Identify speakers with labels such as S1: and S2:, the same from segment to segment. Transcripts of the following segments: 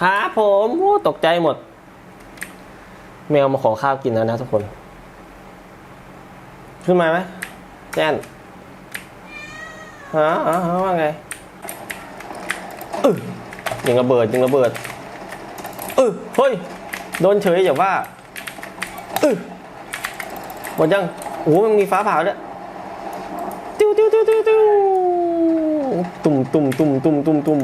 S1: ครับผมโอ้ตกใจหมด แมวมาขอข้าวกินแล้วนะทุกคน ขึ้นมาไหมแจนฮะฮะว่าไงเออยิงระเบิดยิงระเบิดเออเฮ้ย โดนเฉยอย่าว่าเออหมดยังโอ้มันมีฟ้าผ่าด้วยติ้วติ้วติ้วติ้วติ้วตุ่มตุ่มตุ่มตุ่มตุ่มตุ่ม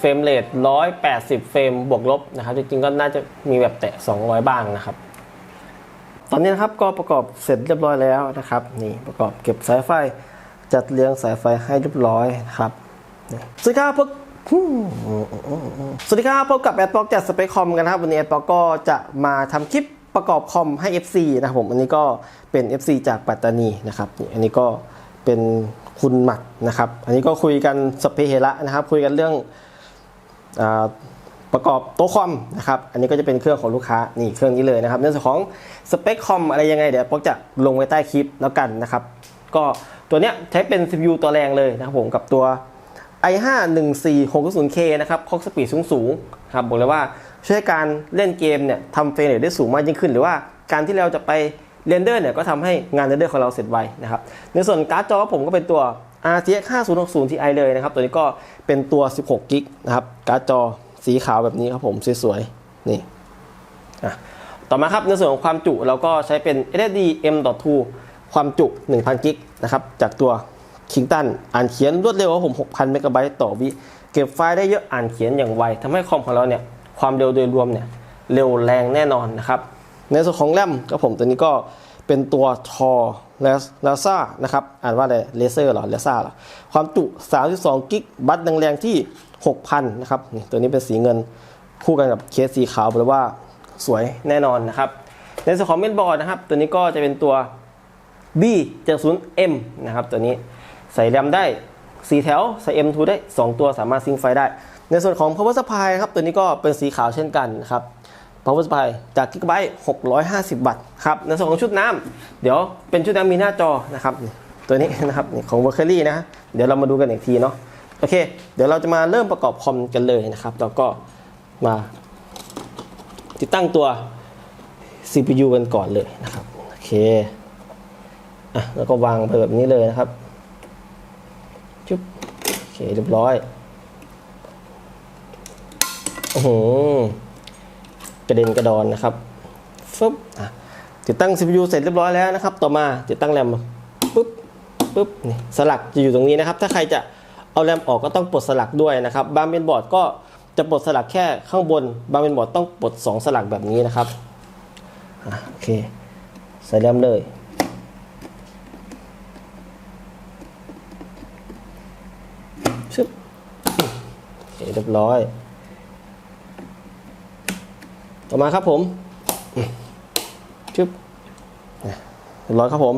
S1: เฟรมเรทร้อยแปดสิบเฟรมบวกลบนะครับ จริงๆก็น่าจะมีแบบแตะสองร้อยบ้างนะครับ ตอนนี้นะครับก็ประกอบเสร็จเรียบร้อยแล้วนะครับ นี่ประกอบเก็บสายไฟ จัดเรียงสายไฟให้เรียบร้อยนะครับสวัสดีครับพวกสวัสดีครับพบกับแอดบ็อกจัดสเปคคอมกันนะครับ วันนี้แอดบ็อกก็จะมาทำคลิปประกอบคอมให้ FC นะครับผม อันนี้ก็เป็น FC จากปัตตานีนะครับ อันนี้ก็เป็นคุณหมัดนะครับ อันนี้ก็คุยกันสเปเฮระนะครับ คุยกันเรื่อง ประกอบโต๊ะคอมนะครับ อันนี้ก็จะเป็นเครื่องของลูกค้า นี่เครื่องนี้เลยนะครับในส่วนของสเปคคอมอะไรยังไงเดี๋ยวป๊อกจะลงไว้ใต้คลิปแล้วกันนะครับ ก็ตัวเนี้ยใช้เป็น CPU ตัวแรงเลยนะครับผมกับตัว i5 14600K นะครับคล็อกสปีดสูงสูงครับบอกเลยว่าช่วยการเล่นเกมเนี่ยทำเฟรมเรทได้สูงมากยิ่งขึ้น หรือว่าการที่เราจะไปเรนเดอร์เนี่ยก็ทำให้งานเรนเดอร์ของเราเสร็จไวนะครับ ในส่วนการ์ดจอผมก็เป็นตัว RTX 5060 Ti เลยนะครับ ตัวนี้ก็เป็นตัว 16 กิกนะครับ การ์ดจอสีขาวแบบนี้ครับผม สวยๆ นี่อะต่อมาครับในส่วนของความจุเราก็ใช้เป็น SSD M.2 ความจุ 1,000 กิกนะครับ จากตัวคิงตันอ่านเขียนรวดเร็วครับผม 6,000 เมกะไบต์ต่อวิ เก็บไฟล์ได้เยอะอ่านเขียนอย่างไวทำให้คอมของเราเนี่ยความเร็วโดยรวมเนี่ยเร็วแรงแน่นอนนะครับ ในส่วนของแรมก็ผมตัวนี้ก็เป็นตัวทอ ลาซ่านะครับ อ่านว่าอะไรเลเซอร์หรอเลซ่าหรอ ความจุ 32 กิกบัตแรงๆที่ 6,000 นะครับนี่ตัวนี้เป็นสีเงินคู่กันกับเคสสีขาวแปลว่าสวยแน่นอนนะครับ ในส่วนของเมนบอร์ดนะครับ ตัวนี้ก็จะเป็นตัว B 70 M นะครับ ตัวนี้ใส่แรมได้ 4 แถว ใส่ M2 ได้ 2 ตัวสามารถซิงไฟได้ ในส่วนของ power supply ครับ ตัวนี้ก็เป็นสีขาวเช่นกันนะครับ power supply จาก Gigabyte 650 วัตต์ครับในส่วนของชุดน้ำเดี๋ยวเป็นชุดน้ำมีหน้าจอนะครับตัวนี้นะครับของ Mercury นะเดี๋ยวเรามาดูกันอีกทีเนาะโอเค เดี๋ยวเราจะมาเริ่มประกอบคอมกันเลยนะครับ แล้วก็มาติดตั้งตัว CPU กันก่อนเลยนะครับโอเคอะแล้วก็วางไปแบบนี้เลยนะครับจุ๊บโอเคเรียบร้อยโอ้โห กระเด็นกระดอนนะครับฟึบอะติดตั้ง CPU เสร็จเรียบร้อยแล้วนะครับ ต่อมาติดตั้งแรมปุ๊บปุ๊บนี่สลักจะอยู่ตรงนี้นะครับ ถ้าใครจะเอาแรมออกก็ต้องปลดสลักด้วยนะครับ บางเป็นบอร์ดก็จะปลดสลักแค่ข้างบน บางเป็นบอร์ดต้องปลด 2 สลักแบบนี้นะครับอะโอเค ใส่แรมเลยชึบโอเคเรียบร้อย ต่อมาครับผมชึบเรียบร้อยครับผม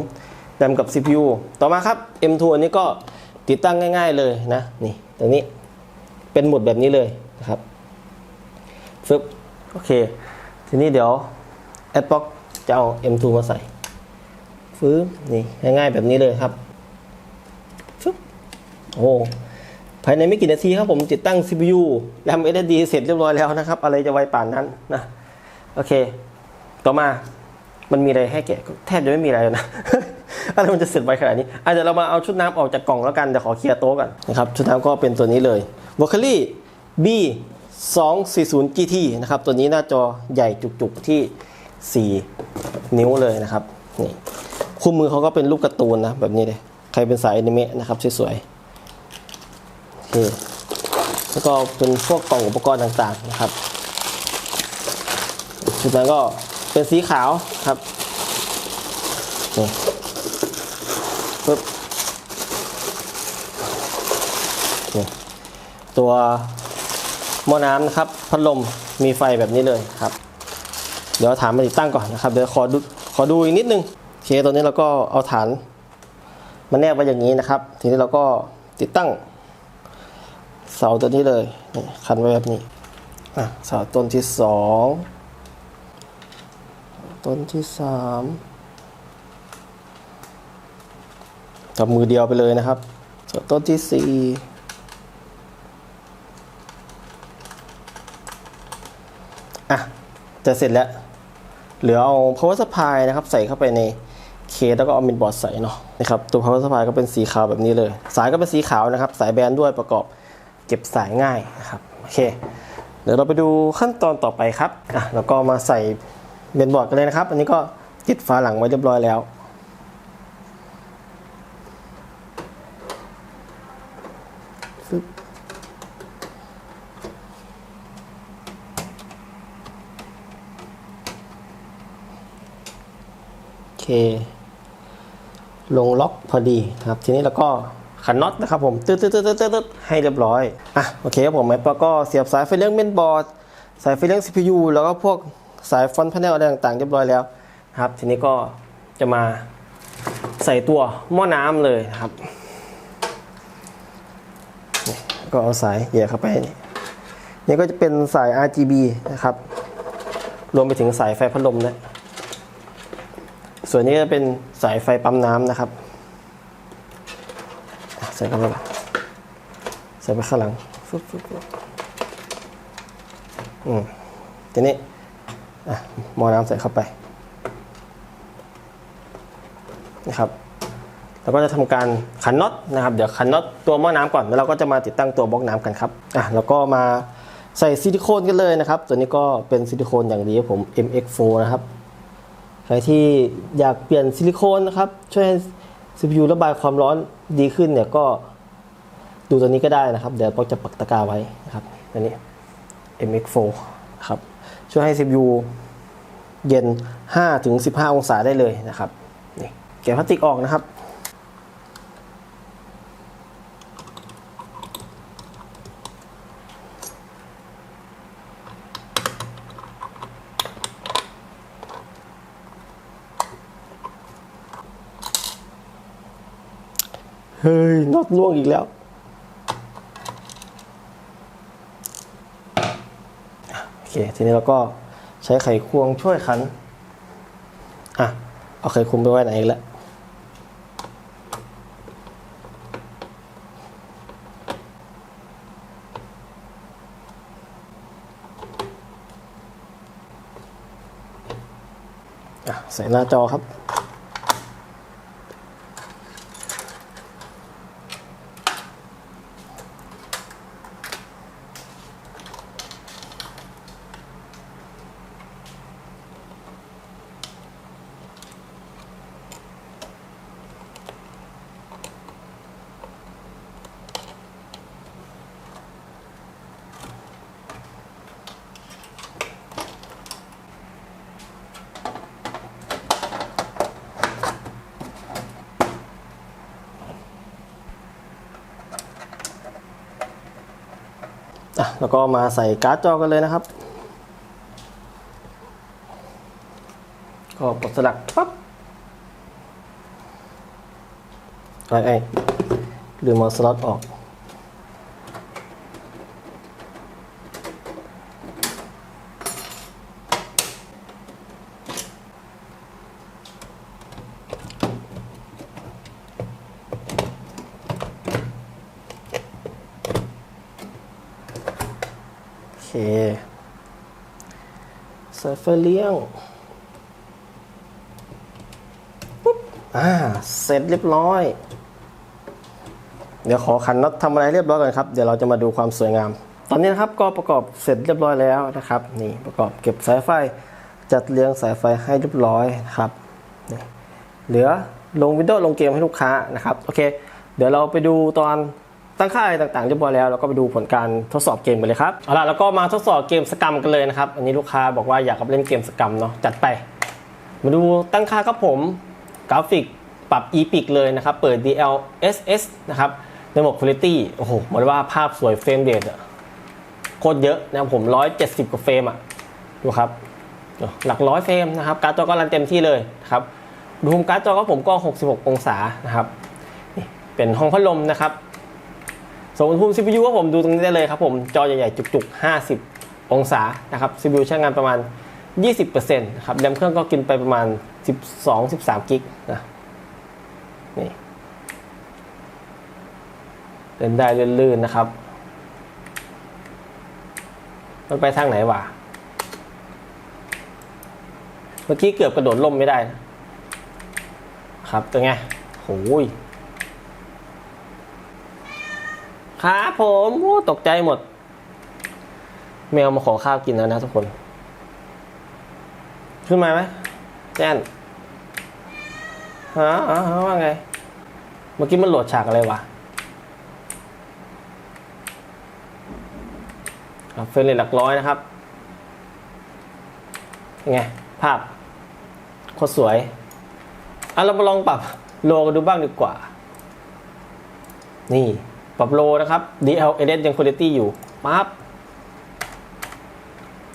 S1: แรมกับ CPU ต่อมาครับ M2 อันนี้ก็ติดตั้งง่าย ๆเลยนะ นี่ตรงนี้เป็นหมุดแบบนี้เลยนะครับฟึบโอเค ทีนี้เดี๋ยว Adblock จะเอา M2 มาใส่ฟื้บนี่ง่ายๆแบบนี้เลยครับฟึบโอ้ภายในไม่กี่นาทีครับผมติดตั้ง CPU แรม SSD เสร็จเรียบร้อยแล้วนะครับ อะไรจะไวป่านนั้นนะ โอเค ต่อมามันมีอะไรให้แกะแทบจะไม่มีอะไรแล้วนะอะไรมันจะเสร็จไวขนาดนี้อาจจะเดี๋ยวเรามาเอาชุดน้ำออกจากกล่องแล้วกันเดี๋ยวขอเคลียร์โต๊ะกันนะครับชุดน้ำก็เป็นตัวนี้เลย v o c a l y B 2 4 0 GT นะครับตัวนี้หน้าจอใหญ่จุกๆที่ 4 นิ้วเลยนะครับนี่คู่มือเขาก็เป็นรูปการ์ตูนนะแบบนี้เลยใครเป็นสายอนิเมะนะครับสวยๆโอเคแล้วก็เป็นพวกกล่องอุปกรณ์ต่างๆนะครับ ชุดนั้นก็เป็นสีขาวครับนี่ปึ๊บนี่ตัวหม้อน้ำนะครับพัดลมมีไฟแบบนี้เลยครับ เดี๋ยวฐานมาติดตั้งก่อนนะครับ เดี๋ยวขอดูขอดูอีกนิดนึงโอเคตัวนี้เราก็เอาฐานมาแนบไว้อย่างนี้นะครับ ทีนี้เราก็ติดตั้ง เสาตัวนี้เลยนี่คันไว้แบบนี้อะเสาต้นที่สอง ต้นที่สามจับมือเดียวไปเลยนะครับเสาต้นที่สี่อะ จะเสร็จแล้ว เหลือเอา power supply นะครับ ใส่เข้าไปในเคสแล้วก็เอามินบอร์ดใส่เนาะนะครับ ตัว power supply ก็เป็นสีขาวแบบนี้เลย สายก็เป็นสีขาวนะครับ สายแบนด้วยประกอบเก็บสายง่ายนะครับ โอเค เดี๋ยวเราไปดูขั้นตอนต่อไปครับ อะ แล้วก็มาใส่ เมนบอร์ดกันเลยนะครับ อันนี้ก็ติดฝาหลังไว้เรียบร้อยแล้ว โอเค ลงล็อกพอดีนะครับ ทีนี้เราก็ขันน็อตนะครับผมตืดตืดตืดตืดตืดให้เรียบร้อย อะ โอเคครับผมแล้วก็เสียบสายไฟเลี้ยงเมนบอร์ด สายไฟเลี้ยง CPU แล้วก็พวก สายฟอนต์พาเนลอะไรต่างๆเรียบร้อยแล้วนะครับ ทีนี้ก็จะมาใส่ตัวหม้อน้ำเลยนะครับ ก็เอาสายเหยียบเข้าไปนี่นี่ก็จะเป็นสาย RGB นะครับ รวมไปถึงสายไฟพัดลมนะส่วนนี้จะเป็นสายไฟปั๊มน้ำนะครับ ใส่เข้าไปก่อนใส่ไปข้างหลังฟึ๊บฟึ๊บฟึ๊บอืมทีนี้ อะหม้อน้ำใส่เข้าไปนะครับเราก็จะทำการขันน็อตนะครับเดี๋ยวขันน็อตตัวหม้อน้ำก่อนแล้วเราก็จะมาติดตั้งตัวบล็อกน้ำกันครับอะแล้วก็มาใส่ซิลิโคนกันเลยนะครับ ตัวนี้ก็เป็นซิลิโคนอย่างดีครับผม MX4 นะครับใครที่อยากเปลี่ยนซิลิโคนนะครับช่วยให้ CPU ระบายความร้อนดีขึ้นเนี่ยก็ดูตัวนี้ก็ได้นะครับ เดี๋ยวเราจะปักตะกร้าไว้นะครับตัวนี้ MX4 ครับ ช่วยให้ CPU เย็น 5-15 องศาได้เลยนะครับนี่แกะพลาสติกออกนะครับ เฮ้ยน็อตล่วงอีกแล้ว โอ เค ทีนี้เราก็ใช้ไขควงช่วยขันอะเอาไขควงไปไว้ไหนอีกแล้วอะใส่หน้าจอครับ แล้วก็มาใส่การ์ดจอกันเลยนะครับก็กดสลักปั๊บไอ้ไอ้ลืมเอาสล็อตออก โอเคใส่ไฟเลี้ยงปุ๊บอ่า เสร็จเรียบร้อย เดี๋ยวขอขันน็อตทำอะไรเรียบร้อยก่อนครับ เดี๋ยวเราจะมาดูความสวยงาม ตอนนี้นะครับก็ประกอบเสร็จเรียบร้อยแล้วนะครับ นี่ประกอบเก็บสายไฟ จัดเรียงสายไฟให้เรียบร้อยนะครับ เหลือลงวิดีโอลงเกมให้ลูกค้านะครับ โอเค เดี๋ยวเราไปดูตอน ตั้งค่าอะไรต่างๆเรียบร้อยแล้วเราก็ไปดูผลการทดสอบเกมกันเลยครับเอาล่ะแล้วก็มาทดสอบเกมสกรรมกันเลยนะครับ อันนี้ลูกค้าบอกว่าอยากเล่นเกมสกรรมเนาะจัดไป มาดูตั้งค่าครับผมกราฟิกปรับ EPIC เลยนะครับ เปิด DLSS นะครับในโหมด Quality โอ้โหหมายว่าภาพสวยเฟรมเรทอะโคตรเยอะนะครับผม 170 กว่าเฟรมอะดูครับหลักร้อยเฟรมนะครับ การ์ดจอก็รันเต็มที่เลยนะครับดูมการ์ดจอก็ผมก็ 66 องศานะครับนี่เป็นห้องพัดลมนะครับ ส่วนอุณหภูมิ CPU ก็ผมดูตรงนี้ได้เลยครับผมจอใหญ่ๆ จุกๆ 50 องศานะครับ CPU ใช้งานประมาณ 20%นะครับแรมเครื่องก็กินไปประมาณ 12-13 กิกนะนี่เล่นได้ลื่นๆนะครับ มันไปทางไหนวะเมื่อกี้เกือบกระโดดล่มไม่ได้นะครับเป็นไงโอ้ย ครับผมโอ้ตกใจหมด แมวมาขอข้าวกินแล้วนะทุกคน ขึ้นมาไหมแจ้นฮะฮะว่าไง เมื่อกี้มันโหลดฉากอะไรวะเฟรนเลยหลักร้อยนะครับยังไงภาพโคตรสวยอะเรามาลองปรับโลกันดูบ้างดีกว่า นี่ ปรับโลนะครับ DLSS ยัง Quality อยู่ปั๊บ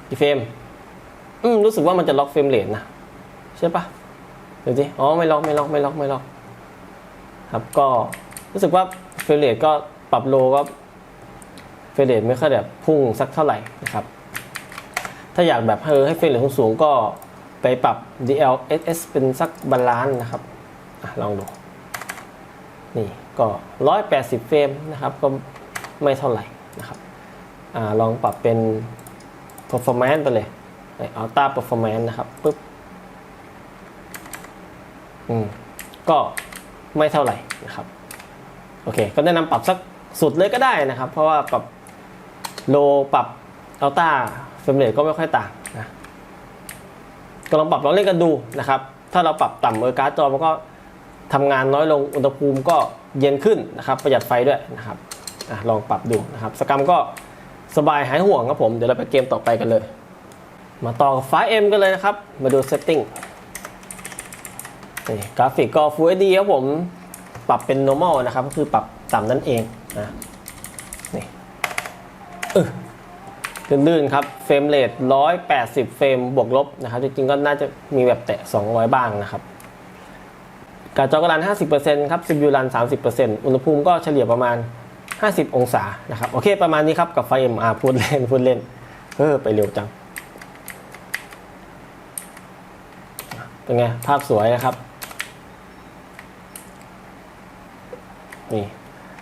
S1: กี่เฟรมอืมรู้สึกว่ามันจะล็อกเฟรมเรทนะ ใช่ปะเดี๋ยวสิอ๋อ ไม่ล็อก ไม่ล็อก ไม่ล็อก ไม่ล็อก ครับ ก็รู้สึกว่าเฟรมเรทก็ปรับโลก็เฟรมเรทไม่ค่อยแบบพุ่งสักเท่าไหร่นะครับ ถ้าอยากแบบเออให้เฟรมเรทสูงๆก็ไปปรับ DLSS เป็นสักบาลานซ์นะครับอะลองดู นี่ ก็ 180 เฟรมนะครับ ก็ไม่เท่าไหร่นะครับอลองปรับเป็น performance ไปเลยใน Ultra performance นะครับปึ๊บอืมก็ไม่เท่าไหร่นะครับ โอเค ก็แนะนำปรับสักสุดเลยก็ได้นะครับ เพราะว่าปรับโลปรับ Ultra เฟรมเรทก็ไม่ค่อยต่างนะ ก็ลองปรับลองเล่นกันดูนะครับ ถ้าเราปรับต่ำเออการ์ดจอมันก็ ทำงานน้อยลงอุณหภูมิก็เย็นขึ้นนะครับประหยัดไฟด้วยนะครับอลองปรับดูนะครับสกรรมก็สบายหายห่วงครับผมเดี๋ยวเราไปเกมต่อไปกันเลย มาต่อกับไฟ M กันเลยนะครับ มาดู setting นี่กราฟิกก็ Full HD ครับผมปรับเป็น normal นะครับก็คือปรับต่ำนั่นเองนะนี่เออลื่นๆครับเฟรมเรท180 เฟรมบวกลบนะครับจริงๆก็น่าจะมีแบบแตะ 200 บ้างนะครับ การจอกระดาน50%ครับ CPU รัน 30%อุณหภูมิก็เฉลี่ยประมาณ 50 องศานะครับ โอเค ประมาณนี้ครับ กับไฟ MR พูดเล่น พูดเล่น เออ ไปเร็วจัง เป็นไง ภาพสวยนะครับ นี่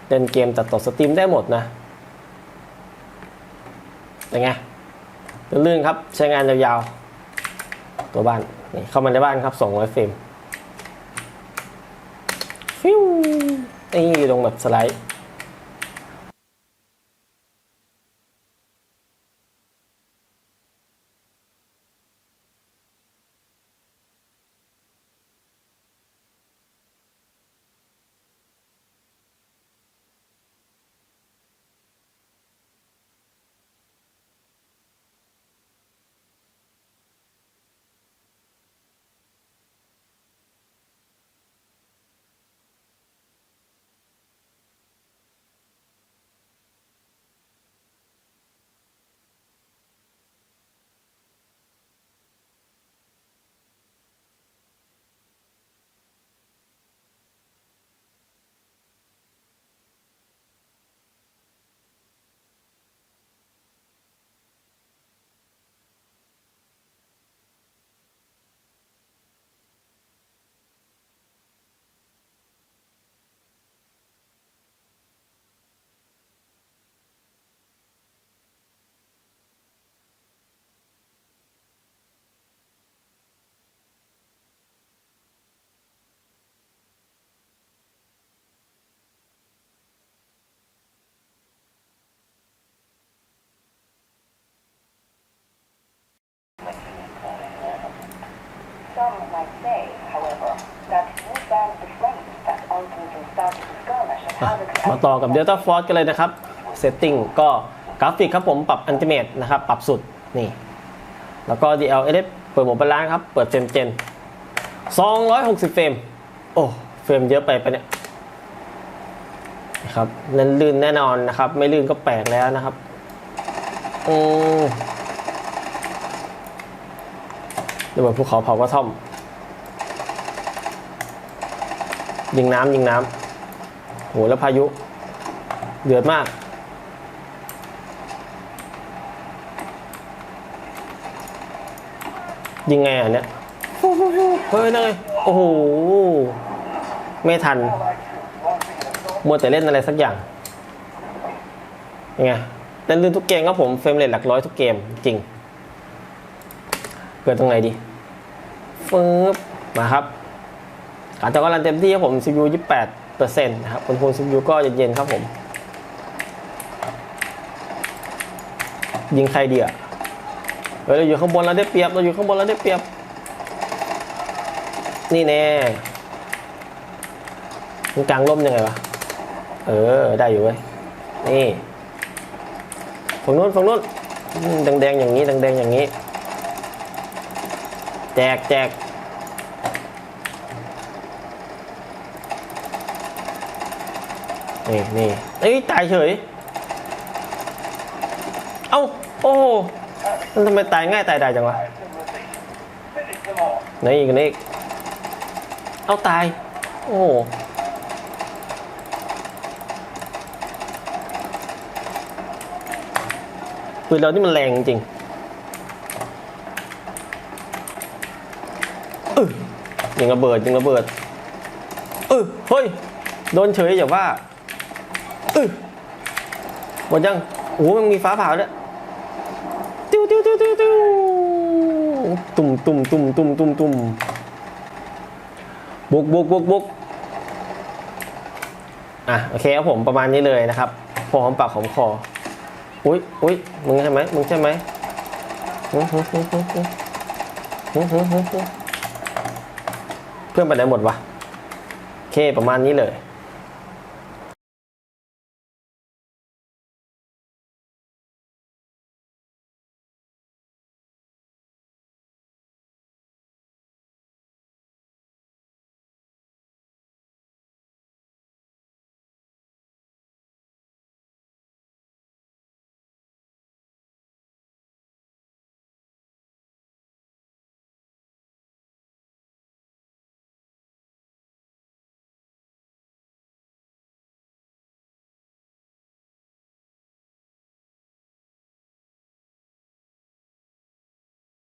S1: เล่นเกมตัดต่อสตรีมได้หมดนะ เป็นไงลื่นครับ ใช้งานยาวๆ ตัวบ้าน นี่เข้ามาในบ้านครับ200เฟรม ฟิวนี่ลงแบบสไลด์
S2: Some might say, however, that you banned the flames that ultimately started the skirmish and
S1: อะ
S2: havoc
S1: มาต่อกับ Delta Force กันเลยนะครับ Setting ก็กราฟิกครับผมปรับ Ultimate นะครับ ปรับสุดนี่ แล้วก็ DLSS เปิดโหมดบาลานซ์ครับ เปิดเจนเจน260 เฟรม โอ้ เฟรมเยอะไปปะเนี่ยนะครับลื่นแน่นอนนะครับ ไม่ลื่นก็แปลกแล้วนะครับ อืม ระเบิดภูเขาเผากระท่อม ยิงน้ำยิงน้ำโหแล้วพายุ เดือดมาก ยิงไงอะเนี่ยเฮ้ยนั่นไงโอ้โห ไม่ทัน มัวแต่เล่นอะไรสักอย่างยังไงเล่นลื่นทุกเกมครับผม เฟรมเรทหลักร้อยทุกเกม จริง เกิดตรงไหนดีฟืบมาครับการจอรันเต็มที่ครับผม CPU 28เปอร์เซ็นต์นะครับอุณหภูมิ CPU ก็เย็นๆครับผม ยิงใครดีอะเฮ้ยเราอยู่ข้างบนเราได้เปรียบ เราอยู่ข้างบนเราได้เปรียบ นี่แน่มันกลางร่มยังไงวะ เออ ได้อยู่เว้ย นี่ ฝั่งนู้นฝั่งนู้นอืมแดงๆอย่างนี้ แดงๆอย่างนี้ แจกแจกนี่นี่เอ้ยตายเฉย เอ้า โอ้มันทำไมตายง่ายตายได้จังวะ
S2: Finish them all.
S1: ไหนอีกนอีกเอาตาย โอ้ปืนเรานี่มันแรงจริงเออ ยิงระเบิดยิงระเบิดเออเฮ้ยโดนเฉยอย่าว่าเออหมดยังโอ้มันมีฟ้าผ่าด้วยติ้วติ้วติ้วติ้วติ้วตุ่มตุ่มตุ่มตุ่มตุ่มตุ่มบุกบุกบุกบุกอะโอเคครับผมประมาณนี้เลยนะครับพอหอมปากหอมคออุ้ยอุ้ยมึงใช่ไหมมึงใช่ไหมหึหึหึหึหึหึหึหึหึ เพื่อนไปไหนหมดวะโอเคประมาณนี้เลย